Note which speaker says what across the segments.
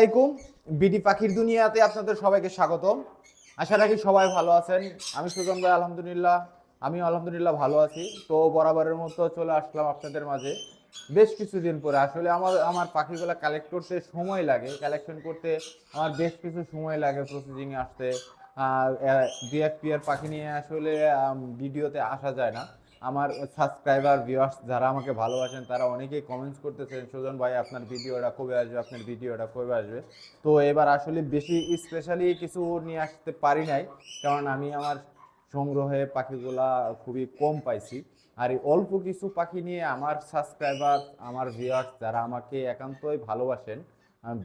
Speaker 1: আলাইকুম। বিডি পাখির দুনিয়াতে আপনাদের সবাইকে স্বাগতম। আশা রাখি সবাই ভালো আছেন। আমি সুজন ভাই, আলহামদুলিল্লাহ। আমি আলহামদুলিল্লাহ ভালো আছি। তো বরাবরের মতো চলে আসলাম আপনাদের মাঝে। বেশ কিছুদিন পরে। আসলে আমার আমার পাখিগুলো কালেক্ট করতে সময় লাগে। কালেকশন করতে আমার বেশ কিছু সময় লাগে প্রসেসিংয়ে আসতে। আর ডিএফপি এর পাখি নিয়ে আসলে ভিডিওতে আসা যায় না। আমার সাবস্ক্রাইবার ভিউয়ার্স যারা আমাকে ভালোবাসেন, তারা অনেকেই কমেন্টস করতেছেন, সুজন ভাই, আপনার ভিডিওটা কবে আসবে? আপনার ভিডিওটা কবে আসবে? তো এবার আসলে বেশি স্পেশালি কিছু নিয়ে আসতে পারি নাই, কারণ আমি আমার সংগ্রহে পাখিগুলা খুবই কম পাইছি। আর অল্প কিছু পাখি নিয়ে আমার সাবস্ক্রাইবার আমার ভিউয়ার্স যারা আমাকে একান্তই ভালোবাসেন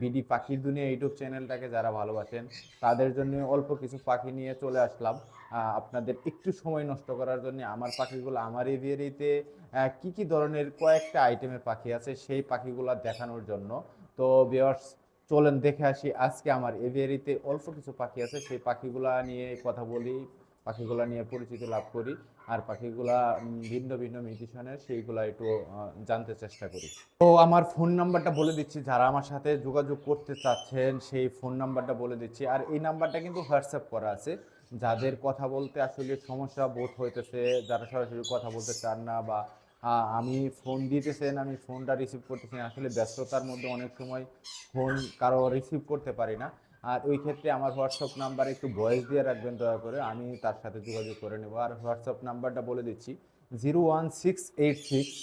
Speaker 1: বিডি পাখির দুনিয়া ইউটিউব চ্যানেলটাকে যারা ভালোবাসেন, তাদের জন্য অল্প কিছু পাখি নিয়ে চলে আসলাম। আপনাদের একটু সময় নষ্ট করার জন্য আমার পাখিগুলো আমার এভিয়ারিতে কি কি ধরনের কয়েকটা আইটেমের পাখি আছে সেই পাখিগুলো দেখানোর জন্য। তো ভিউয়ার্স চলেন দেখে আসি আজকে আমার এভিয়ারিতে অল্প কিছু পাখি আছে, সেই পাখিগুলা নিয়ে কথা বলি, পাখিগুলা নিয়ে পরিচিতি লাভ করি। আর পাখিগুলা ভিন্ন ভিন্ন মিউটিশনের সেইগুলা একটু জানতে চেষ্টা করি। তো আমার ফোন নাম্বারটা বলে দিচ্ছি, যারা আমার সাথে যোগাযোগ করতে চাচ্ছেন, সেই ফোন নাম্বারটা বলে দিচ্ছি। আর এই নাম্বারটা কিন্তু হোয়াটসঅ্যাপ করা আছে। যাদের কথা বলতে আসলে সমস্যা বোধ হইতেছে, যারা সরাসরি কথা বলতে চান না বা আমি ফোন দিতেছেন, আমি ফোনটা রিসিভ করতেছি, আসলে ব্যস্ততার মধ্যে অনেক সময় ফোন কারও রিসিভ করতে পারি না। আর ওই ক্ষেত্রে আমার হোয়াটসঅ্যাপ নাম্বারে একটু ভয়েস দিয়ে রাখবেন দয়া করে, আমি তার সাথে যোগাযোগ করে নেব। আর হোয়াটসঅ্যাপ নাম্বারটা বলে দিচ্ছি zero one six eight six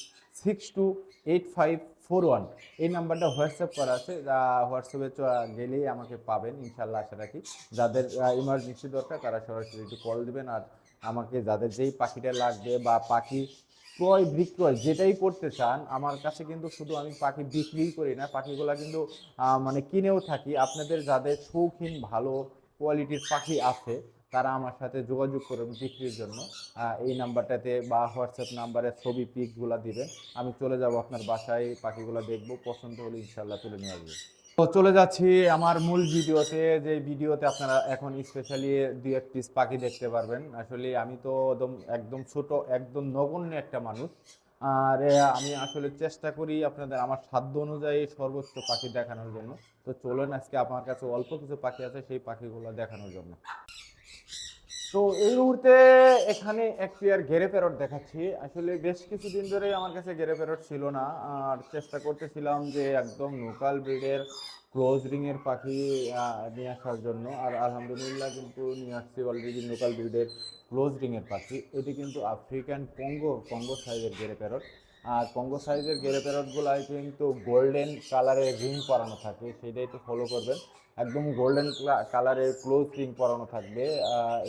Speaker 1: six two eight five four one এই নাম্বারটা হোয়াটসঅ্যাপ করা আছে, যা হোয়াটসঅ্যাপে গেলেই আমাকে পাবেন ইনশাল্লাহ আশা রাখি। যাদের ইমার্জেন্সি দরকার, তারা সরাসরি একটু কল দিবেন, আর আমাকে যাদের যেই পাখিটা লাগবে বা পাখি ক্রয় বিক্রয় যেটাই করতে চান, আমার কাছে কিন্তু শুধু আমি পাখি বিক্রিই করি না, পাখিগুলা কিন্তু মানে কিনেও থাকি। আপনাদের যাদের শৌখিন ভালো কোয়ালিটির পাখি আছে, তারা আমার সাথে যোগাযোগ করুন বিক্রির জন্য। এই নাম্বারটাতে বা হোয়াটসঅ্যাপ নাম্বারে ছবি পিকগুলো দিবেন। আমি চলে যাব আপনার বাসায়, পাখিগুলো দেখব, পছন্দ হলে ইনশাল্লাহ তুলে নিয়ে আসব। তো চলে যাচ্ছি আমার মূল ভিডিওতে, যে ভিডিওতে আপনারা এখন স্পেশালি দু এক পিস পাখি দেখতে পারবেন। আসলে আমি তো একদম একদম ছোট, একদম নগণ্য একটা মানুষ। আর আমি আসলে চেষ্টা করি আপনাদের আমার সাধ্য অনুযায়ী সর্বোচ্চ পাখি দেখানোর জন্য। তো চলুন আজকে আমার কাছে অল্প কিছু পাখি আছে, সেই পাখিগুলো দেখানোর জন্য। তো এই মুহূর্তে এখানে এক পেয়ার গেরে প্যারট দেখাচ্ছি। আসলে বেশ কিছুদিন ধরে আমার কাছে গেরে প্যারট ছিল না। আর চেষ্টা করতেছিলাম যে একদম লোকাল ব্রিডের ক্লোজ রিংয়ের পাখি নিয়ে আসার জন্য। আর আলহামদুলিল্লাহ কিন্তু নিয়ে আসছি অলরেডি লোকাল ব্রিডের ক্লোজ রিংয়ের পাখি। এটি কিন্তু আফ্রিকান কঙ্গো কঙ্গো সাইজের গেরে প্যারট আর কঙ্গো সাইজের গেরে প্যারটগুলাই কিন্তু গোল্ডেন কালারের রিং পরানো থাকে, সেটাই তো ফলো করবেন। একদম গোল্ডেন কালারের ক্লোজ রিং পরানো থাকবে।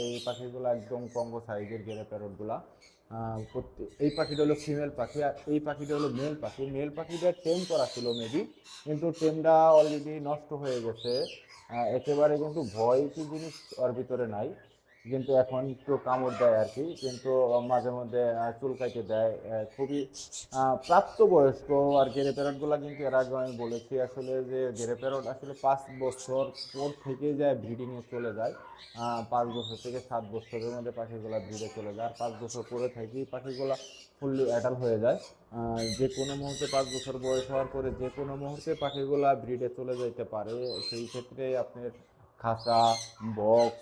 Speaker 1: এই পাখিগুলো একদম পঙ্গ সাইজের গেরে প্যারটগুলা। এই পাখিটা হলো ফিমেল পাখি আর এই পাখিটা হলো মেল পাখি। মেল পাখিটা টেম করা ছিল মেবি কিন্তু টেমটা অলরেডি নষ্ট হয়ে গেছে। একেবারে কিন্তু ভয় কি জিনিস ওর ভিতরে নাই। কিন্তু এখন একটু কামড় দেয় আর কি, কিন্তু মাঝে মধ্যে চুলকাইতে দেয় খুবই প্রাপ্তবয়স্ক আর গেরে প্যারটগুলো কিন্তু এর আগে আমি বলেছি আসলে যে গেরে প্যারট আসলে পাঁচ বছর পর থেকে যায় ব্রিডিংয়ে চলে যায় পাঁচ বছর থেকে সাত বছরের মধ্যে পাখিগুলো ব্রিডে চলে যায়, আর পাঁচ বছর পরে থেকেই পাখিগুলো ফুললি অ্যাডাল হয়ে যায় যে কোনো মুহূর্তে পাঁচ বছর বয়স হওয়ার পরে যে কোনো মুহূর্তে পাখিগুলো ব্রিডে চলে যেতে পারে, সেই ক্ষেত্রে আপনার খাঁচা, বক্স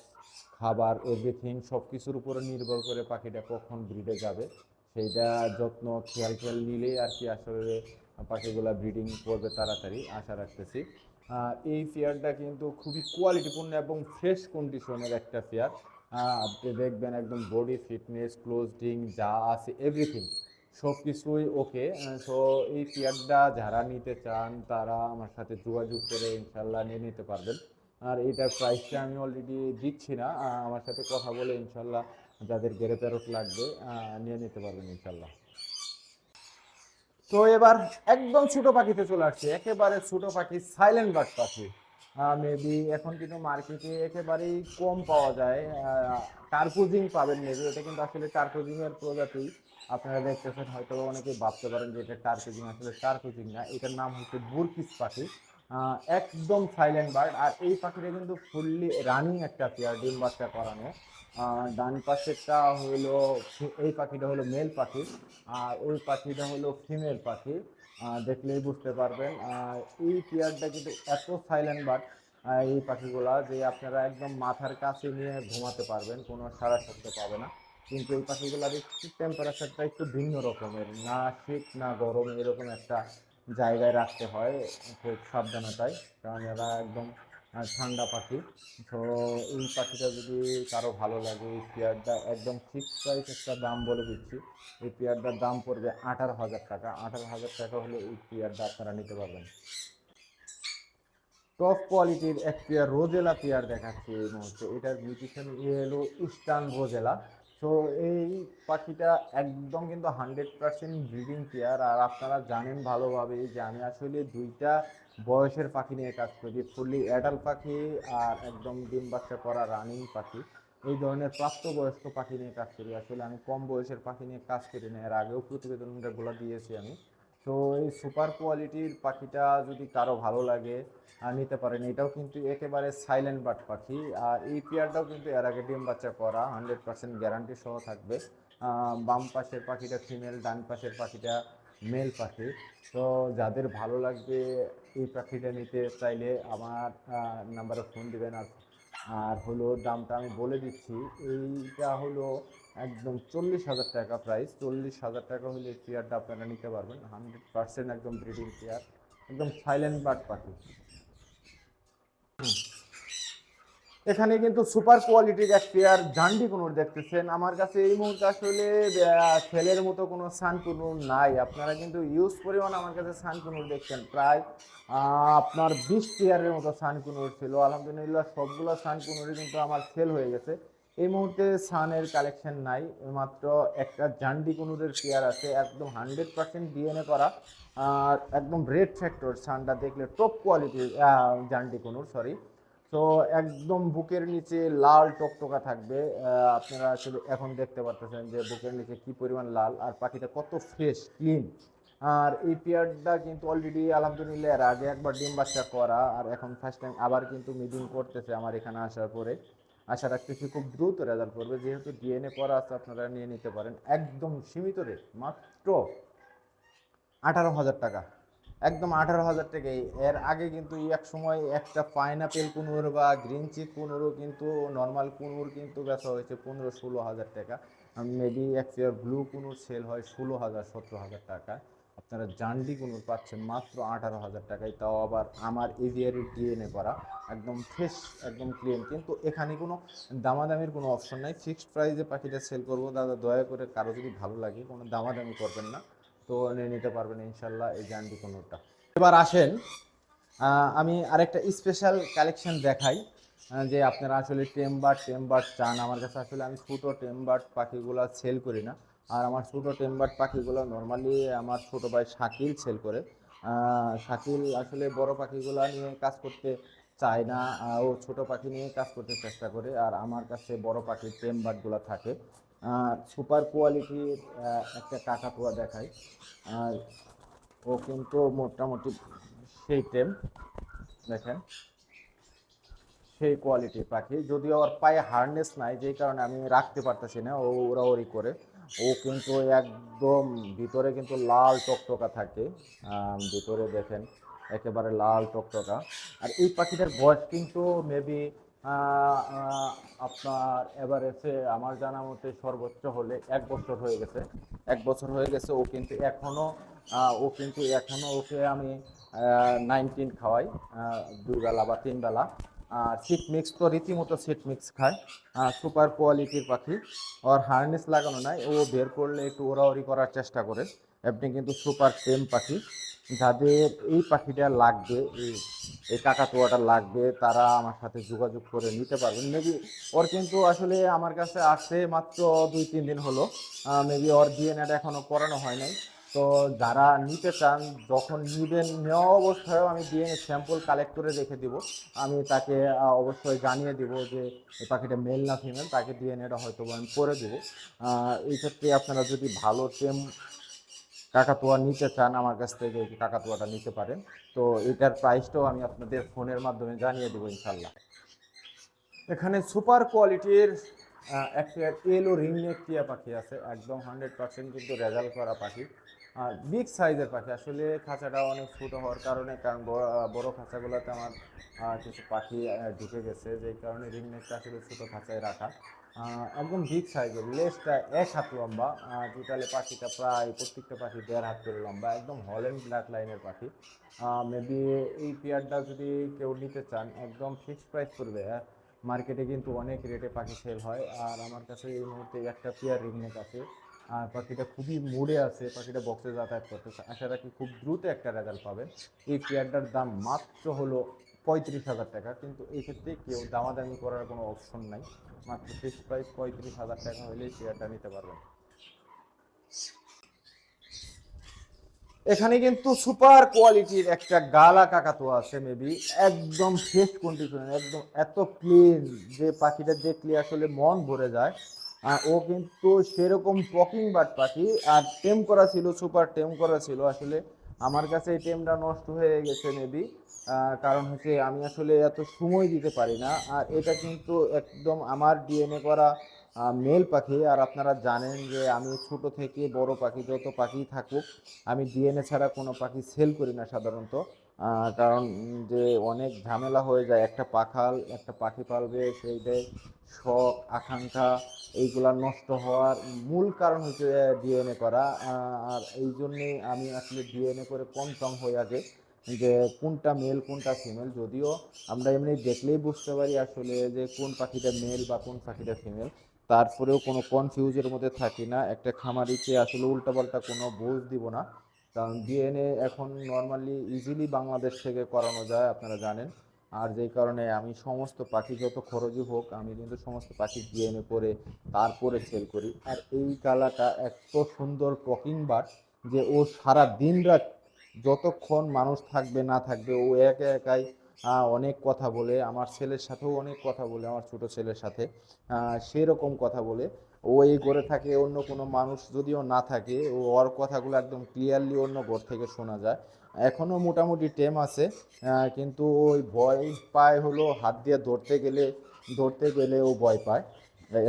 Speaker 1: খাবার এভরিথিং সব কিছুর উপরে নির্ভর করে পাখিটা কখন ব্রিডে যাবে। সেইটা যত্ন, খেয়াল খেয়াল নিলেই আর কি আসলে পাখিগুলা ব্রিডিং করবে তাড়াতাড়ি, আশা রাখতেছি। এই ফেয়ারটা কিন্তু খুবই কোয়ালিটিপূর্ণ এবং ফ্রেশ কন্ডিশনের একটা ফেয়ার আপনি দেখবেন একদম বডি ফিটনেস ক্লোজিং যা আছে এভরিথিং সব কিছুই ওকে সো এই পেয়ারটা যারা নিতে চান, তারা আমার সাথে যোগাযোগ করে ইনশাল্লাহ নিয়ে নিতে পারবেন। আর এইটার প্রাইসটা আমি অলরেডি দিচ্ছি না। আমার সাথে কথা বলে ইনশাল্লাহ যাদের গেরে প্যারট লাগবে নিয়ে নিতে পারবেন ইনশাল্লাহ তো এবার একদম ছোট পাখিতে চলে আসছে। একেবারে ছোট পাখি সাইলেন্ট বার্ড পাখি। মেবি এখন কিন্তু মার্কেটে একেবারেই কম পাওয়া যায়। টার্কুজিং পাবেন মেবি এটা কিন্তু আসলে টার্কুজিং এর প্রজাতি। আপনারা দেখতেছেন হয়তো অনেকে ভাবতে পারেন যে এটা টার্কুজিং আসলে টার্কুজিং না। এটার নাম হচ্ছে বুরকিস পাখি। একদম সাইলেন্ট বার্ড আর এই পাখিটা কিন্তু ফুললি রানিং একটা পেয়ার ডিম বাচ্চা করানো। ডান পাশেরটা হলো এই পাখিটা হলো মেল পাখি, আর ওই পাখিটা হলো ফিমেল পাখি। দেখলেই বুঝতে পারবেন। এই পেয়ারটা কিন্তু এত সাইলেন্ট বাট এই পাখিগুলা যে আপনারা একদম মাথার কাছে নিয়ে ঘুমাতে পারবেন, কোনো সারা শব্দ পাবে না। কিন্তু এই পাখিগুলার একটু টেম্পারেচারটা একটু ভিন্ন রকমের, না শীত, না গরম, এরকম একটা জায়গায় রাখতে হয় খুব সাবধানতায়, কারণ এরা একদম ঠান্ডা পাখি। তো এই পাখিটা যদি কারও ভালো লাগে, এই পেয়ারটা একদম ফিক্স প্রাইস একটা দাম বলে দিচ্ছি। এই পেয়ারটার দাম পড়বে আঠারো হাজার টাকা। আঠারো হাজার টাকা হলে এই পেয়ারটা আপনারা নিতে পারবেন। টপ কোয়ালিটির এক পেয়ার রোজেলা পেয়ার দেখাচ্ছি এই মুহূর্তে। এটার মিউটিশন হলো ইস্টার্ন রোজেলা তো এই পাখিটা একদম কিন্তু হান্ড্রেড পার্সেন্ট ব্রিডিং কেয়ার আর আপনারা জানেন ভালোভাবে যে আমি আসলে দুইটা বয়সের পাখি নিয়ে কাজ করি ফুললি অ্যাডাল পাখি আর একদম ডিম বাচ্চা করা রানিং পাখি। এই ধরনের প্রাপ্তবয়স্ক পাখি নিয়ে কাজ করি। আসলে আমি কম বয়সের পাখি নিয়ে কাজ করি না, এর আগেও প্রতিবেদনগুলো দিয়েছি আমি। তো এই সুপার কোয়ালিটির পাখিটা যদি কারও ভালো লাগে নিতে পারেন। এটাও কিন্তু একেবারে সাইলেন্ট বাট পাখি। আর এই পেয়ারটাও কিন্তু এর আগে ডিম বাচ্চা করা হান্ড্রেড পার্সেন্ট গ্যারান্টি সহ থাকবে। বাম পাশের পাখিটা ফিমেল ডান পাশের পাখিটা মেল পাখি। তো যাদের ভালো লাগবে এই পাখিটা নিতে, চাইলে আমার নাম্বারে ফোন দিবেন আর আর হলো দামটা আমি বলে দিচ্ছি, এইটা হলো একদম চল্লিশ হাজার টাকা প্রাইস চল্লিশ হাজার টাকা হলে চেয়ারটা আপনারা নিতে পারবেন। হান্ড্রেড পার্সেন্ট একদম ব্রিডিং চেয়ার একদম সাইলেন্ট বার্ড পাখি। এখানে কিন্তু সুপার কোয়ালিটির এক পেয়ার জান্ডি কুনুর দেখতেছেন। আমার কাছে এই মুহূর্তে আসলে ছেলের মতো কোনো সান কুনুর নাই। আপনারা কিন্তু ইউজ পরিমাণ আমার কাছে সান কুনুর দেখছেন। প্রায় আপনার বিশ পেয়ারের মতো সান কুনুর ছিল। আলহামদুলিল্লাহ সবগুলো সান কুনুরই কিন্তু আমার সেল হয়ে গেছে। এই মুহূর্তে সানের কালেকশন নাই। মাত্র একটা জান্ডি কুনুরের পেয়ার আছে। একদম হান্ড্রেড পার্সেন্ট ডিএনএ করা। আর একদম রেড ফ্যাক্টর সানটা দেখলে টপ কোয়ালিটির জান্ডি কুনুর সরি তো একদম বুকের নিচে লাল টকটকা থাকবে। আপনারা আসলে এখন দেখতে পারতেছেন যে বুকের নিচে কি পরিমাণ লাল আর পাখিটা কত ফ্রেশ ক্লিন আর এই পেয়ারটা কিন্তু অলরেডি আলহামদুলিল্লাহ এর আগে একবার ডিম বাচ্চা করা, আর এখন ফার্স্ট টাইম আবার কিন্তু মিটিং করতেছে আমার এখানে আসার পরে। আশা রাখতেছি খুব দ্রুত রেজাল্ট করবে, যেহেতু ডিএনএ করা আছে আপনারা নিয়ে নিতে পারেন। একদম সীমিত রেট মাত্র আঠারো হাজার টাকা। একদম আঠারো হাজার টাকাই। এর আগে কিন্তু এক সময় একটা পাইনাপেল কুনুর বা গ্রিন চিক কুনুরও কিন্তু নর্মাল কুনুর কিন্তু বেচা হয়েছে পনেরো ষোলো হাজার টাকা। মেবি এক পেয়ার ব্লু কুনুর সেল হয় ষোলো হাজার, সতেরো হাজার টাকা। আপনারা জান্ডি কুনুর পাচ্ছেন মাত্র আঠারো হাজার টাকায়। তাও আবার আমার এভিয়ারি ডিএনএ করা, একদম ফ্রেশ একদম ক্লিন কিন্তু এখানে কোনো দামাদামির কোনো অপশন নাই। ফিক্সড প্রাইসে পাখিটা সেল করব। দাদা, দয়া করে কারও যদি ভালো লাগে, কোনো দামাদামি করবেন না। তো নিয়ে নিতে পারবেন ইনশাল্লাহ এই জান্ডি কোনোটা। এবার আসেন আমি আরেকটা স্পেশাল কালেকশন দেখাই যে আপনারা আসলে টেম্বার টেম্বার চান। আমার কাছে আসলে আমি ছোটো টেম্বার পাখিগুলো সেল করি না। আর আমার ছোটো টেম্বার পাখিগুলো নর্মালি আমার ছোটো ভাই শাকিল সেল করে। শাকিল আসলে বড় পাখিগুলো নিয়ে কাজ করতে চায় না। ও ছোটো পাখি নিয়ে কাজ করতে চেষ্টা করে। আর আমার কাছে বড় পাখির টেম্বারগুলো থাকে। সুপার কোয়ালিটির একটা কাকাতুয়া দেখায় আর ও কিন্তু মোটামুটি সেই টেম দেখেন। সেই কোয়ালিটির পাখি। যদিও ওর পায়ে হার্নেস নাই, যেই কারণে আমি রাখতে পারতেছি না, ও ওরাওরি করে। ও কিন্তু একদম ভিতরে কিন্তু লাল টকটকা থাকে। ভিতরে দেখেন, একেবারে লাল টকটকা। আর এই পাখিটার বয়স কিন্তু মেবি আপনার এভারেজে আমার জানা মতে সর্বোচ্চ হলে এক বছর হয়ে গেছে। এক বছর হয়ে গেছে, ও কিন্তু এখনও ও কিন্তু এখনও ওকে আমি নাইনটিন খাওয়াই দুবেলা বা তিনবেলা। সিট মিক্স তো রীতিমতো সিট মিক্স খায়। সুপার কোয়ালিটির পাখি। ওর হার্নেস লাগানো নাই, ও বের করলে একটু ওরাওরি করার চেষ্টা করে। আপনি কিন্তু সুপার টেম পাখি। যাদের এই পাখিটা লাগবে, এই কাকাতুয়াটা লাগবে, তারা আমার সাথে যোগাযোগ করে নিতে পারবেন। মেবি ওর কিন্তু আসলে আমার কাছে আসছে মাত্র দুই, তিন দিন হলো। মেবি ওর ডিএনএটা এখনও করানো হয় নাই। তো যারা নিতে চান, যখন নিবেন, নেওয়া অবস্থায়ও আমি ডিএনএ স্যাম্পল কালেক্ট করে রেখে দিব। আমি তাকে অবশ্যই জানিয়ে দিব যে এই পাখিটা মেল না ফিমেল তাকে ডিএনএটা হয়তো আমি করে দেবো। এই ক্ষেত্রে আপনারা যদি ভালো টেম কাকাতুয়া নিতে চান আমার কাছ থেকে কাকাতুয়াটা নিতে পারেন। তো এটার প্রাইসটাও আমি আপনাদের ফোনের মাধ্যমে জানিয়ে দেবো ইনশাল্লাহ এখানে সুপার কোয়ালিটির একটা এলো রিংনেক টিয়া পাখি আছে, একদম হান্ড্রেড পার্সেন্ট কিন্তু রেজাল্ট করা পাখি। আর বিগ সাইজের পাখি, আসলে খাঁচাটা অনেক ছোটো হওয়ার কারণে, কারণ বড় খাঁচাগুলোতে আমার কিছু পাখি ঢুকে গেছে, যেই কারণে রিং নেকটা আসলে ছোটো খাঁচায় রাখা। একদম বিগ সাইজের লেজটা এক হাত লম্বা টোটালে পাখিটা প্রায় প্রত্যেকটা পাখি দেড় হাত করে লম্বা, একদম হল্যান্ড ব্ল্যাক লাইনের পাখি। মেবি এই পেয়ারটা যদি কেউ নিতে চান, একদম ফিক্সড প্রাইস করবে মার্কেটে কিন্তু অনেক রেটে পাখি সেল হয়, আর আমার কাছে এই মুহূর্তে একটা পেয়ার রিংনেক আছে। আর পাখিটা খুবই মুড়ে আছে, পাখিটা বক্সে যাতায়াত করতেছে। আশা রাখি খুব দ্রুত একটা রেজাল্ট পাবেন। এই পেয়ারটার দাম মাত্র হলো পঁয়ত্রিশ হাজার টাকা, কিন্তু এই ক্ষেত্রে কেউ দামাদামি করার কোনো অপশন নাই। মাত্র ফিক্স প্রাইস পঁয়ত্রিশ হাজার টাকা হলেই শেয়ারটা নিতে পারবেন। এখানে কিন্তু সুপার কোয়ালিটির একটা গালা কাকাতুয়া আছে মেবি একদম ফ্রেশ কন্ডিশন একদম এত ক্লিন যে পাখিটা দেখলে আসলে মন ভরে যায়। আর ও কিন্তু সেরকম পকিং বাট পাখি, আর টেম করা ছিল সুপার টেম করা ছিল। আসলে আমার কাছে এই টেমটা নষ্ট হয়ে গেছে মেবি কারণ হচ্ছে আমি আসলে এত সময় দিতে পারি না। আর এটা কিন্তু একদম আমার ডিএনএ করা মেল পাখি। আর আপনারা জানেন যে আমি ছোট থেকে বড় পাখি, যত পাখি থাকুক, আমি ডিএনএ ছাড়া কোনো পাখি সেল করি না সাধারণত। কারণ যে অনেক ঝামেলা হয়ে যায়। একটা পাখাল, একটা পাখি পালবে সেইটাই শখ, আকাঙ্ক্ষা, এইগুলা নষ্ট হওয়ার মূল কারণ হচ্ছে ডিএনএ করা। আর এই জন্যে আমি আসলে ডিএনএ করে কনফার্ম হয়ে আগে। যে কোনটা মেল কোনটা ফিমেল যদিও আমরা এমনি দেখলেই বুঝতে পারি আসলে যে কোন পাখিটা মেল বা কোন পাখিটা ফিমেল তারপরেও কোনো কনফিউজের মধ্যে থাকি না। একটা খামারিকে আসলে উল্টাপাল্টা কোনো বোঝ দিব না। কারণ ডিএনএ এখন নর্মালি ইজিলি বাংলাদেশ থেকে করানো যায়, আপনারা জানেন। আর যেই কারণে আমি সমস্ত পাখি যত খরচই হোক, আমি কিন্তু সমস্ত পাখি ডিএনএ করে তারপরে সেল করি। আর এই কালাটা এত সুন্দর টকিং বাট যে ও সারা দিন রাত যতক্ষণ মানুষ থাকবে, না থাকবে, ও একা একাই অনেক কথা বলে, আমার ছেলের সাথেও অনেক কথা বলে, আমার ছোট ছেলের সাথে সেরকম কথা বলে। ও এই ঘরে থাকে, অন্য কোনো মানুষ যদিও না থাকে, ও ওর কথাগুলো একদম ক্লিয়ারলি অন্য ঘর থেকে শোনা যায়। এখনও মোটামুটি টেম আছে কিন্তু ওই ভয় পায় হলো, হাত দিয়ে ধরতে গেলে ধরতে গেলে ও ভয় পায়।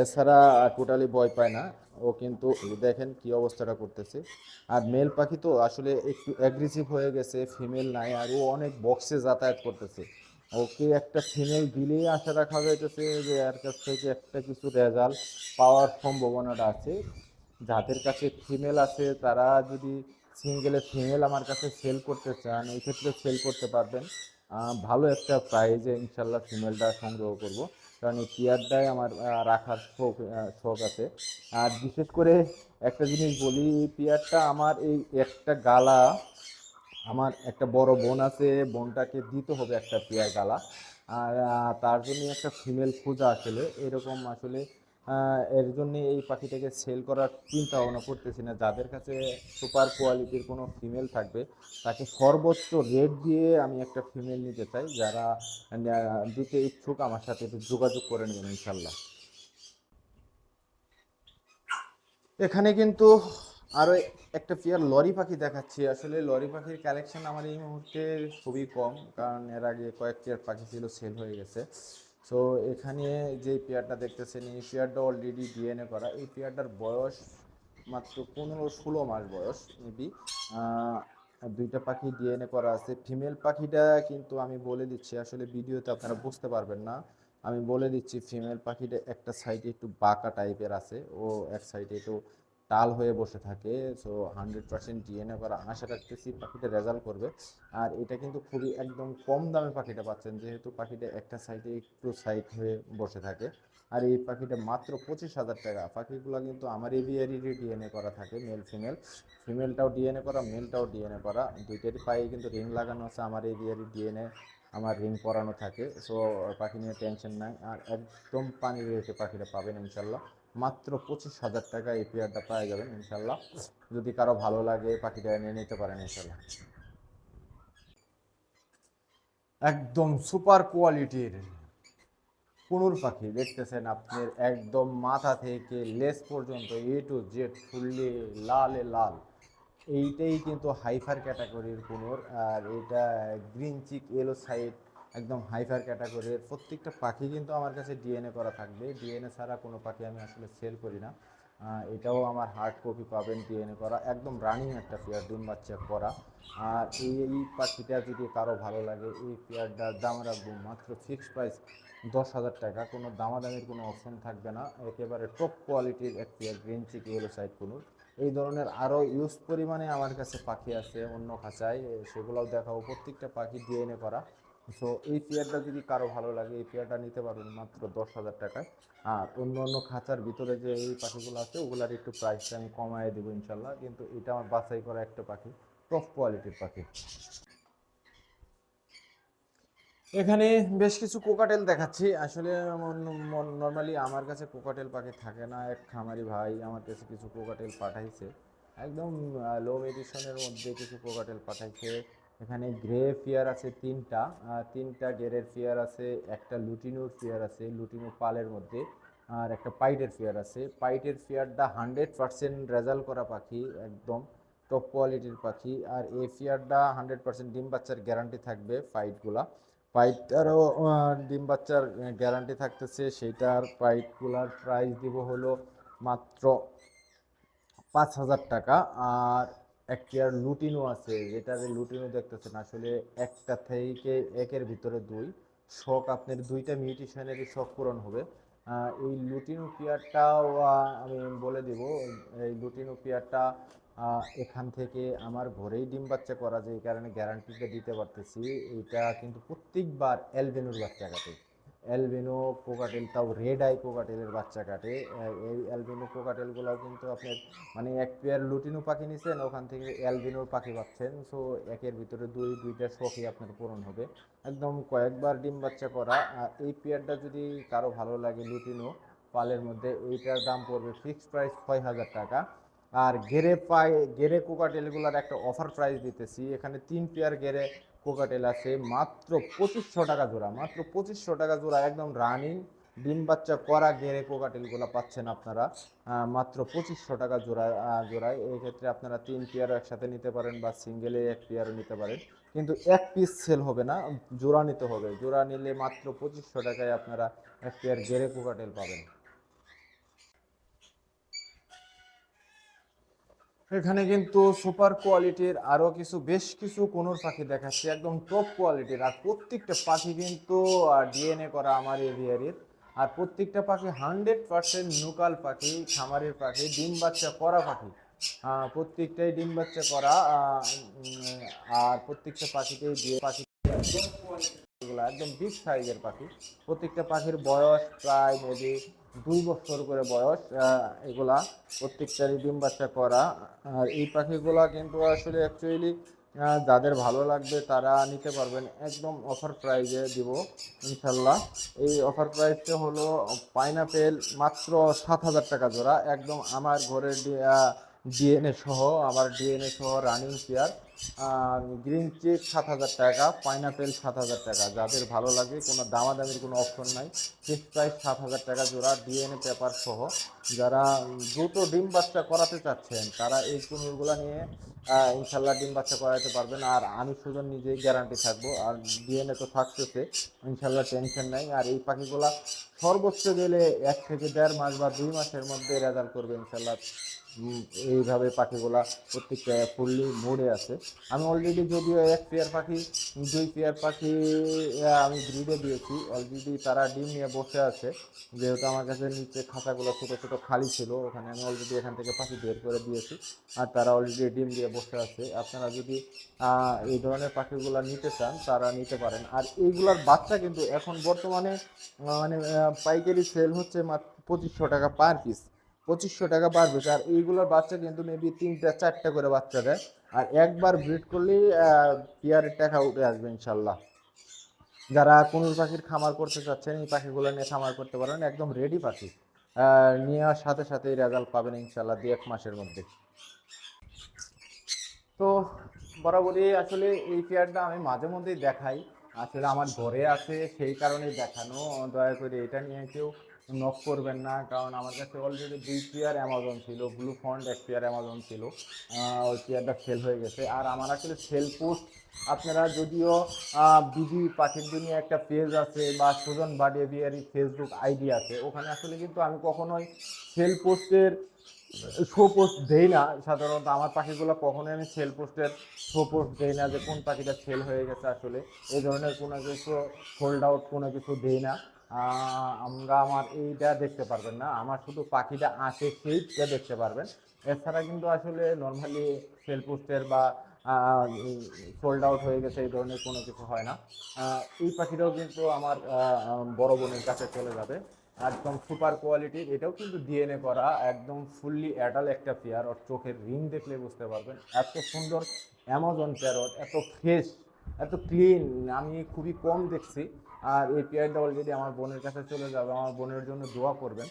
Speaker 1: এছাড়া টোটালি ভয় পায় না। ও কিন্তু দেখেন কি অবস্থাটা করতেছে। আর মেল পাখি তো আসলে একটু অ্যাগ্রেসিভ হয়ে গেছে ফিমেল নাই, আর ও অনেক বক্সে যাতায়াত করতেছে। ওকে একটা ফিমেল দিলেই আশা রাখা যাইতেছে যে এর কাছ থেকে একটা কিছু রেজাল্ট পাওয়ার সম্ভাবনাটা আছে। যাদের কাছে ফিমেল আছে, তারা যদি সিঙ্গেলে ফিমেল আমার কাছে সেল করতে চান, এই ক্ষেত্রে সেল করতে পারবেন। ভালো একটা প্রাইজে ইনশাল্লাহ ফিমেলটা সংগ্রহ করব। কারণ এই পেয়ারটাই আমার রাখার শখ শখ আছে। আর বিশেষ করে একটা জিনিস বলি, এই পেয়ারটা আমার এই একটা গালা, আমার একটা বড় বোন আছে, বোনটাকে দিতে হবে একটা পেয়ার গালা। আর তার জন্য একটা ফিমেল খোঁজা আসলে। এরকম আসলে এর জন্য এই পাখিটাকে সেল করার চিন্তা ভাবনা করতেছি না। যাদের কাছে সুপার কোয়ালিটির কোনো ফিমেল থাকবে, তাকে সর্বোচ্চ রেট দিয়ে আমি একটা ফিমেল নিতে চাই, যারা দিতে ইচ্ছুক আমার সাথে একটু যোগাযোগ করে নেবেন ইনশাল্লাহ এখানে কিন্তু আরও একটা পেয়ার লরি পাখি দেখাচ্ছি। আসলে লরি পাখির কালেকশন আমার এই মুহূর্তে খুবই কম, কারণ এর আগে কয়েক পেয়ার পাখি ছিল সেল হয়ে গেছে। সো এখানে যে পেয়ারটা দেখতেছেন, এই পেয়ারটা অলরেডি ডিএনএ করা। এই পেয়ারটার বয়স মাত্র পনেরো ষোলো মাস বয়স মেবি দুইটা পাখি ডিএনএ করা আছে। ফিমেল পাখিটা কিন্তু আমি বলে দিচ্ছি, আসলে ভিডিওতে আপনারা বুঝতে পারবেন না। আমি বলে দিচ্ছি ফিমেল পাখিটা একটা সাইডে একটু বাঁকা টাইপের আছে। ও এক সাইডে একটু টাল হয়ে বসে থাকে সো হান্ড্রেড পার্সেন্ট ডিএনএ করা আশা রাখতেছি পাখিটা রেজাল্ট করবে। আর এটা কিন্তু খুবই একদম কম দামে পাখিটা পাচ্ছেন, যেহেতু পাখিটা একটা সাইডে একটু সাইড হয়ে বসে থাকে। আর এই পাখিটা মাত্র পঁচিশ হাজার টাকা। পাখিগুলো কিন্তু আমার এভিয়ারিরই ডিএনএ করা থাকে মেল ফিমেল ফিমেলটাও ডিএনএ করা মেলটাও ডিএনএ করা। দুইটারই পায়ে কিন্তু রিং লাগানো আছে, আমার এভিয়ারি ডিএনএ আমার রিং পরানো থাকে। সো পাখি নিয়ে টেনশন নাই। আর একদম পানি রেখে পাখিটা পাবেন ইনশাল্লাহ। মাত্র পঁচিশ হাজার টাকা এই পেয়ারটা পাওয়া যাবেন ইনশাল্লাহ। যদি কারও ভালো লাগে পাখিটা এনে নিতে পারেন ইনশাল্লাহ। একদম সুপার কোয়ালিটির কুনুর পাখি দেখতেছেন আপনার একদম মাথা থেকে লেস পর্যন্ত এ টু জেড ফুললি লালে লাল। এইটাই কিন্তু হাইফার ক্যাটাগরির কুনুর, আর এটা গ্রিন চিক এলো সাইড একদম হাইফার ক্যাটাগরির। প্রত্যেকটা পাখি কিন্তু আমার কাছে ডিএনএ করা থাকবে। ডিএনএ ছাড়া কোনো পাখি আমি আসলে সেল করি না। এটাও আমার হার্ড কপি পাবেন ডিএনএ করা। একদম রানিং একটা পেয়ার ডিম বাচ্চা করা। আর এই এই পাখিটা যদি কারও ভালো লাগে, এই পেয়ারটার দাম রাখব মাত্র ফিক্সড প্রাইস দশ হাজার টাকা। কোনো দামাদামির কোনো অপশন থাকবে না। একেবারে টপ কোয়ালিটির এক pair green cheek yellow side conure. এই ধরনের আরও ইউজ পরিমাণে আমার কাছে পাখি আছে, অন্য খাঁচায়, সেগুলোও দেখাবো। প্রত্যেকটা পাখি ডিএনএ করা। সো এই পেয়ারটা যদি কারও ভালো লাগে, এই পেয়ারটা নিতে পারবেন মাত্র দশ হাজার টাকায়। আর অন্য অন্য খাঁচার ভিতরে যে এই পাখিগুলো আছে, ওগুলার একটু প্রাইসটা আমি কমায় দেবো ইনশাল্লাহ। কিন্তু এটা আমার বাছাই করা একটা পাখি টপ কোয়ালিটির পাখি। এখানে বেশ কিছু কোকাটেল দেখাচ্ছি। আসলে নর্মালি আমার কাছে কোকাটেল পাখি থাকে না। এক খামারি ভাই আমার কাছে কিছু কোকাটেল পাঠাইছে। একদম লো এডিশনের মধ্যে কিছু কোকাটেল পাঠাইছে। এখানে গ্রে ফিয়ার আছে তিনটা। তিনটা গেরের ফিয়ার আছে, একটা লুটিনোর ফিয়ার আছে, লুটিনো পালের মধ্যে, আর একটা পাইটের ফিয়ার আছে। পাইটের ফিয়ারটা হান্ড্রেড পার্সেন্ট রেজাল্ট করা পাখি, একদম টপ কোয়ালিটির পাখি। আর এই ফিয়ারটা হান্ড্রেড পার্সেন্ট ডিম বাচ্চার গ্যারান্টি থাকবে ফাইটগুলা পাইটটারও ডিম বাচ্চার গ্যারান্টি থাকতেছে। সেইটার পাইটগুলার প্রাইস দিব হলো মাত্র পাঁচ হাজার টাকা। আর এক পেয়ার লুটিনো আছে যেটার লুটিনো দেখতেছেন, আসলে একটা থেকে একের ভিতরে দুই। শখ, আপনার দুইটা মিউটিশনেরই শখ পূরণ হবে। এই লুটিনো পেয়ারটাও আমি বলে দিব, এই লুটিনো পেয়ারটা এখান থেকে আমার ঘরেই ডিম বাচ্চা করা এই কারণে গ্যারান্টিটা দিতে পারতেছি এইটা কিন্তু প্রত্যেকবার অ্যালবেনুর বাচ্চা কাটে। অ্যালবিনো, কোকাটেল, তাও রেড আই কোকাটেলের বাচ্চা কাটে। এই অ্যালবিনো কোকাটেলগুলো কিন্তু আপনার মানে এক পেয়ার লুটিনো পাখি নিছেন, ওখান থেকে অ্যালবিনোর পাখি পাচ্ছেন। সো একের ভিতরে দুই, দুইটা শখই আপনার পূরণ হবে। একদম কয়েকবার ডিম বাচ্চা করা এই পেয়ারটা যদি কারও ভালো লাগে লুটিনো, পালের মধ্যে, এইটার দাম পড়বে ফিক্সড প্রাইস ছয় হাজার টাকা। আর গেরে পাই, গেরে কোকাটেলগুলোর একটা অফার প্রাইস দিতেছি। এখানে তিন পেয়ার গেরে কোকাটেল আছে, মাত্র পঁচিশশো টাকা জোড়া, মাত্র পঁচিশশো টাকা জোড়া একদম রানিং ডিম বাচ্চা করা গেরে কোকাটেলগুলো পাচ্ছেন আপনারা মাত্র পঁচিশশো টাকা জোড়া জোড়ায়। এই ক্ষেত্রে আপনারা তিন পেয়ারও একসাথে নিতে পারেন বা সিঙ্গেলে এক পেয়ারও নিতে পারেন। কিন্তু এক পিস সেল হবে না, জোড়া নিতে হবে। জোড়া নিলে মাত্র পঁচিশশো টাকায় আপনারা এক পেয়ার গেরে কোকাটেল পাবেন। এখানে কিন্তু সুপার কোয়ালিটির আরও কিছু, বেশ কিছু কোনোর পাখি দেখাচ্ছি, একদম টপ কোয়ালিটির আর প্রত্যেকটা পাখি কিন্তু ডিএনএ করা আমার এরিয়ারের আর প্রত্যেকটা পাখি হান্ড্রেড পার্সেন্ট নুকাল পাখি, খামারের পাখি, ডিম বাচ্চা করা পাখি। প্রত্যেকটাই ডিম বাচ্চা করা আর প্রত্যেকটা পাখিতেই দিয়ে পাখি একদম বিগ সাইজের পাখি। প্রত্যেকটা পাখির বয়স প্রায় মেবি দুই বছর করে বয়স এগুলা প্রত্যেকটারই ডিম বাচ্চা করা। আর এই পাখিগুলা কিন্তু আসলে অ্যাকচুয়ালি যাদের ভালো লাগবে তারা নিতে পারবেন। একদম অফার প্রাইজে দিব ইনশাল্লাহ এই অফার প্রাইসটা হলো পাইনাপেল মাত্র সাত হাজার টাকা জোড়া। একদম আমার ঘরের ডিএনএ সহ, আমার ডিএনএ সহ রানিং চেয়ার গ্রিন চিক সাত হাজার টাকা পাইনাপেল সাত হাজার টাকা। যাদের ভালো লাগে, কোনো দামাদামির কোনো অপশন নাই। ফিক্স প্রাইস সাত হাজার টাকা জোড়া ডিএনএ পেপার সহ। যারা দ্রুত ডিম বাচ্চা করাতে চাচ্ছেন, তারা এই কুনুরগুলো নিয়ে ইনশাল্লাহ ডিম বাচ্চা করাতে পারবেন। আর আমি সুজন নিজেই গ্যারান্টি থাকব। আর ডিএনএ তো থাকতেছে, ইনশাল্লাহ টেনশন নাই। আর এই পাখিগুলা সর্বোচ্চ গেলে এক থেকে দেড় মাস বা দুই মাসের মধ্যে রেজাল্ট করবে, ইনশাল্লাহ। এইভাবে পাখিগুলা প্রত্যেকটা ফুললি মোড়ে আছে। আমি অলরেডি যদিও এক পেয়ার পাখি, দুই পেয়ার পাখি আমি ব্রিডে দিয়েছি। অলরেডি তারা ডিম নিয়ে বসে আছে। যেহেতু আমার কাছে নিচে খাঁচাগুলো ছোটো ছোটো খালি ছিল, ওখানে আমি অলরেডি এখান থেকে পাখি বের করে দিয়েছি। আর তারা অলরেডি ডিম দিয়ে বসে আছে। আপনারা যদি এই ধরনের পাখিগুলো নিতে চান, তারা নিতে পারেন। আর এইগুলার বাচ্চা কিন্তু এখন বর্তমানে মানে পাইকারি সেল হচ্ছে মাত্র পঁচিশশো টাকা পার পিস পঁচিশশো টাকা পার পিস আর এইগুলোর বাচ্চা কিন্তু মেবি তিনটা, চারটা করে বাচ্চা দেয়। আর একবার ব্রিড করলেই পেয়ারের টাকা উঠে আসবে ইনশাল্লাহ। যারা কুনুর পাখির খামার করতে চাচ্ছেন, এই পাখিগুলো নিয়ে খামার করতে পারেন। একদম রেডি পাখি। নেওয়ার সাথে সাথেই রেজাল্ট পাবেন ইনশাল্লাহ দু এক মাসের মধ্যে। তো বরাবরই আসলে এই পেয়ারটা আমি মাঝে মধ্যেই দেখাই। আসলে আমার ঘরে আছে, সেই কারণেই দেখানো। দয়া করে এটা নিয়ে কেউ নক করবেন না, কারণ আমার কাছে অলরেডি দুই পেয়ার অ্যামাজন ছিল ব্লু ফন্ড এক পেয়ার অ্যামাজন ছিল। ওই পেয়ারটা সেল হয়ে গেছে। আর আমার আসলে সেল পোস্ট আপনারা যদিও বিডি পাখির দুনিয়া একটা পেজ আছে বা Sujan budgie aviary Facebook ID আছে, ওখানে আসলে কিন্তু আমি কখনোই সেল পোস্টের শো পোস্ট দেই না। সাধারণত আমার পাখিগুলো কখনোই আমি সেল পোস্টের শো পোস্ট দেই না যে কোন পাখিটা সেল হয়ে গেছে আসলে। এই ধরনের কোনো কিছু হোল্ড আউট কোনো কিছু দেই না। আমরা আমার এইটা দেখতে পারবেন না। আমার শুধু পাখিটা আসে সেইটা দেখতে পারবেন। এছাড়া কিন্তু আসলে নর্মালি সেল পোস্টের বা সোল্ড আউট হয়ে গেছে, এই ধরনের কোনো কিছু হয় না। এই পাখিটাও কিন্তু আমার বড় বোনের কাছে চলে যাবে। একদম সুপার কোয়ালিটির এটাও কিন্তু ডিএনএ করা, একদম ফুললি অ্যাডাল একটা পেয়ার ওর চোখের রিং দেখলে বুঝতে পারবেন। এত সুন্দর অ্যামাজন প্যারট এত ফ্রেশ এত ক্লিন আমি খুবই কম দেখছি। আর এই পেয়ারটা অলরেডি আমার বোনের কাছে চলে যাবে, আমার বোনের জন্য দোয়া করবেন।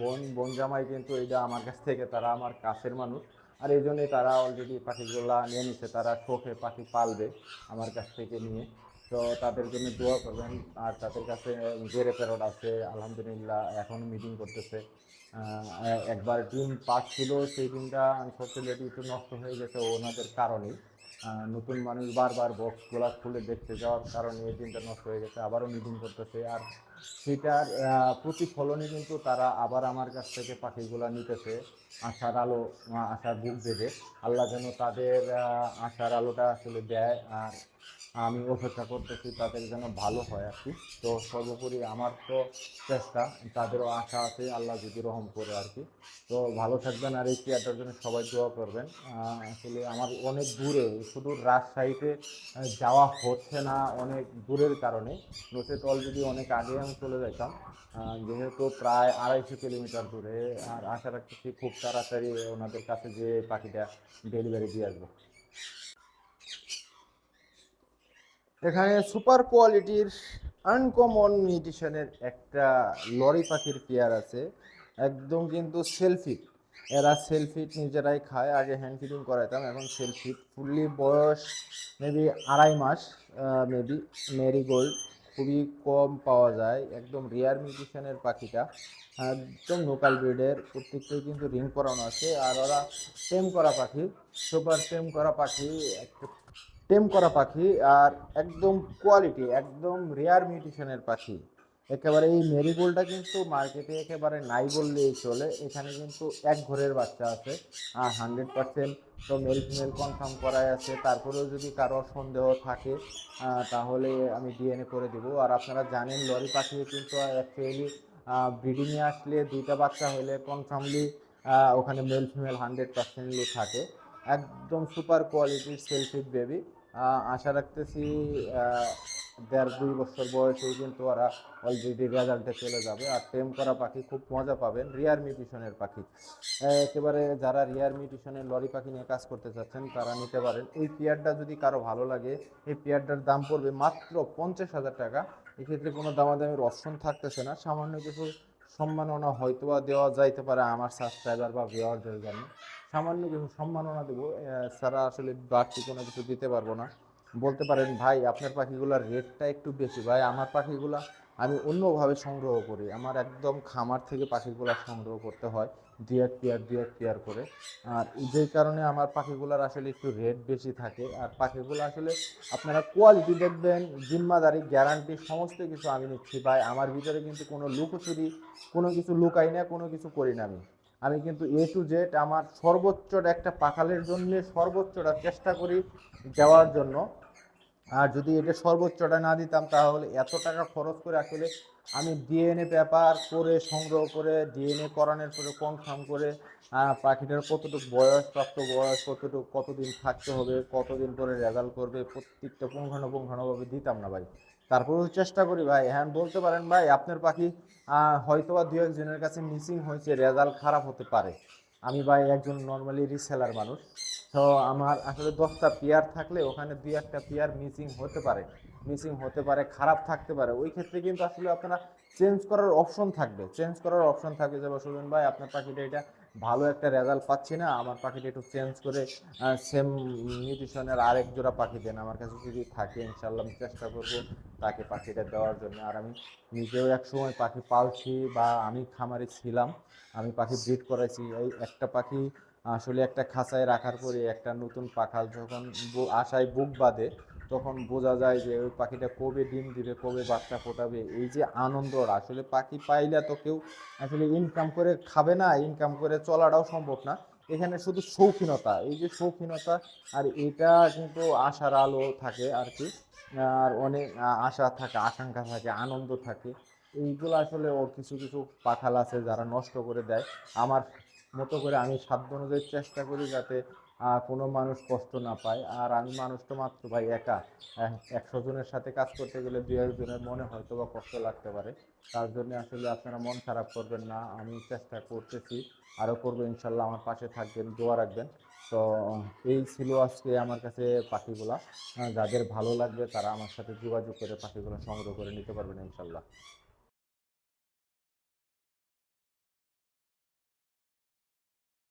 Speaker 1: বোন বোন জামাই কিন্তু এটা আমার কাছ থেকে, তারা আমার কাছের মানুষ। আর এই জন্যই তারা অলরেডি পাখিগুলা নিয়ে নিচ্ছে তারা শোকে পাখি পালবে আমার কাছ থেকে নিয়ে। তো তাদের জন্য দোয়া করবেন। আর তাদের কাছে জেরে প্যারট আছে, আলহামদুলিল্লাহ, এখন মিটিং করতেছে। একবার ডিম ছিল সেই ডিমটা আনফর্চুনেটলি একটু নষ্ট হয়ে গেছে ওনাদের কারণেই। নতুন মানুষ বারবার বক্সগুলা খুলে দেখতে যাওয়ার কারণে এই দিনটা নষ্ট হয়ে গেছে, আবারও মিটিং করতেছে। আর সেটার প্রতিফলনে কিন্তু তারা আবার আমার কাছ থেকে পাখিগুলা নিতেছে, আশার আলো আশার বুক দেবে আল্লাহ যেন তাদের আশার আলোটা আসলে দেয় আর আমি অপেক্ষা করতেছি তাদের যেন ভালো হয় আর কি। তো সর্বোপরি আমার তো চেষ্টা তাদেরও আশা আছে আল্লাহ যদি রহম করে আর কি। তো ভালো থাকবেন আর এই চেয়ারটার জন্য সবাই দোয়া করবেন। আসলে আমার অনেক দূরে শুধু রাজশাহীতে যাওয়া হচ্ছে না অনেক দূরের কারণে। নচেত অলরেডি অনেক আগে আমি চলে আহ, যেহেতু প্রায় আড়াইশো কিলোমিটার দূরে আর আশা রাখতেছি খুব তাড়াতাড়ি ওনাদের কাছে যে পাখিটা ডেলিভারি দিয়ে আসব। এখানে সুপার কোয়ালিটির আনকমন মিউটিশনের একটা লরি পাখির পেয়ার আছে। একদম কিন্তু সেলফিট এরা সেলফিট নিজেরাই খায়। আগে হ্যান্ড ফিডিং করাইতাম, এখন সেলফিট ফুললি বয়স মেবি আড়াই মাস মেবি মেরিগোল্ড খুবই কম পাওয়া যায়। একদম রেয়ার মিউটিশনের পাখিটা। একদম লোকাল ব্রিডের প্রত্যেকটাই কিন্তু রিং করানো আছে। আর ওরা টেম করা পাখি। সুপার টেম করা পাখি। একটা টেম করা পাখি আর একদম কোয়ালিটি একদম রেয়ার মিউটিশনের পাখি। একেবারে এই মেরিগোল্ডটা কিন্তু মার্কেটে একেবারে নাই বললেই চলে। এখানে কিন্তু এক ঘরের বাচ্চা আছে, আর হান্ড্রেড পার্সেন্ট তো মেল ফিমেল কনফার্ম করাই আছে। তারপরেও যদি কারোর সন্দেহ থাকে তাহলে আমি ডিএনএ করে দিব। আর আপনারা জানেন, লরি পাখি কিন্তু অ্যাকচুয়ালি ব্রিডিংয়ে আসলে দুইটা বাচ্চা হলে কনফার্মলি ওখানে মেল ফিমেল হান্ড্রেড পার্সেন্টলি থাকে। একদম সুপার কোয়ালিটির সেলফিট বেবি আশা রাখতেছি দেড় দুই বছর বয়সেই কিন্তু ওরা অলরেডি রেজাল্টে চলে যাবে। আর টেম করা পাখি খুব মজা পাবেন, রিয়ার মিউটিশনের পাখি। একেবারে যারা রিয়ার মিউটিশনের লরি পাখি নিয়ে কাজ করতে চাচ্ছেন, তারা নিতে পারেন। এই পেয়ারটা যদি কারও ভালো লাগে, এই পেয়ারটার দাম পড়বে মাত্র পঞ্চাশ হাজার টাকা। এক্ষেত্রে কোনো দামাদামির অপশন থাকতেছে না। সামান্য কিছু সম্মাননা হয়তোবা দেওয়া যাইতে পারে আমার সাবস্ক্রাইবার বা ভিওয়ারদের জন্য। সামান্য কিছু সম্মাননা দেবো। সারা আসলে বাড়তি কোনো কিছু দিতে পারব না। বলতে পারেন, ভাই, আপনার পাখিগুলোর রেটটা একটু বেশি। ভাই, আমার পাখিগুলা আমি অন্যভাবে সংগ্রহ করি। আমার একদম খামার থেকে পাখিগুলো সংগ্রহ করতে হয় দু এক পেয়ার দু পেয়ার করে। আর যেই কারণে আমার পাখিগুলোর আসলে একটু রেট বেশি থাকে। আর পাখিগুলো আসলে আপনারা কোয়ালিটি দেখবেন, জিম্মাদারি গ্যারান্টি সমস্ত কিছু আমি নিচ্ছি। ভাই, আমার ভিতরে কিন্তু কোনো লুকোচুরি, কোনো কিছু লুকাই না, কোনো কিছু করি না আমি। আমি কিন্তু এ টু জেড আমার সর্বোচ্চটা একটা পাখালের জন্য সর্বোচ্চটা চেষ্টা করি দেওয়ার জন্য। আর যদি এটা সর্বোচ্চটা না দিতাম তাহলে এত টাকা খরচ করে আসলে আমি ডিএনএ পেপার করে সংগ্রহ করে ডিএনএ করানোর পরে কনফার্ম করে পাখিটার কতটুকু বয়স, প্রাপ্ত বয়স, কতটুকু, কতদিন থাকতে হবে, কতদিন পরে রেজাল্ট করবে, প্রত্যেকটা পুঙ্খানুপুঙ্খানুভাবে দিতাম না ভাই। তারপরেও চেষ্টা করি, ভাই। হ্যাঁ বলতে পারেন, ভাই, আপনার পাখি হয়তো বা দু একজনের কাছে মিসিং হয়েছে রেজাল্ট খারাপ হতে পারে। আমি, ভাই, একজন নর্মালি রিসেলার মানুষ। তো আমার আসলে দশটা পেয়ার থাকলে ওখানে দুই একটা পেয়ার মিসিং হতে পারে। মিসিং হতে পারে, খারাপ থাকতে পারে। ওই ক্ষেত্রে কিন্তু আসলে আপনারা চেঞ্জ করার অপশন থাকবে। চেঞ্জ করার অপশন থাকবে যে সুজন ভাই, আপনার পাখিটা এটা ভালো একটা রেজাল্ট পাচ্ছি না। আমার পাখিটা একটু চেঞ্জ করে সেম নিউট্রিশনের আরেক জোড়া পাখি দেন। আমার কাছে যদি থাকে ইনশাল্লাহ আমি চেষ্টা করব তাকে পাখিটা দেওয়ার জন্য। আর আমি নিজেও এক সময় পাখি পালছি বা আমি খামারে ছিলাম, আমি পাখি ব্রিড করাইছি। এই একটা পাখি আসলে একটা খাঁচায় রাখার পরে একটা নতুন পাখাল যখন আশায় বুক বাঁধে তখন বোঝা যায় যে ওই পাখিটা কবে ডিম দিবে, কবে বাচ্চা ফোটাবে, এই যে আনন্দটা আসলে পাখি পাইলে তো কেউ আসলে ইনকাম করে খাবে না ইনকাম করে চলাটাও সম্ভব না। এখানে শুধু শৌখিনতা, এই যে শৌখিনতা, আর এটা কিন্তু আশার আলো থাকে আর কি। আর অনেক আশা থাকে, আকাঙ্ক্ষা থাকে, আনন্দ থাকে। এইগুলো আসলে ও কিছু কিছু পাখাল আছে যারা নষ্ট করে দেয়। আমার মতো করে আমি সাধ্য অনুযায়ী চেষ্টা করি যাতে কোনো মানুষ কষ্ট না পায়। আর আমি মানুষ তো মাত্র ভাই একা। একশো জনের সাথে কাজ করতে গেলে দু একজনের মনে হয়তো বা কষ্ট লাগতে পারে। তার জন্য আসলে আপনারা মন খারাপ করবেন না। আমি চেষ্টা করতেছি। আরও করব, ইনশাল্লাহ আমার পাশে থাকবেন, দোয়া রাখবেন। তো, এই ছিল আজকে আমার কাছে পাখিগুলা। যাদের ভালো লাগবে তারা আমার সাথে যোগাযোগ করে পাখিগুলো সংগ্রহ করে নিতে পারবেন, ইনশাল্লাহ।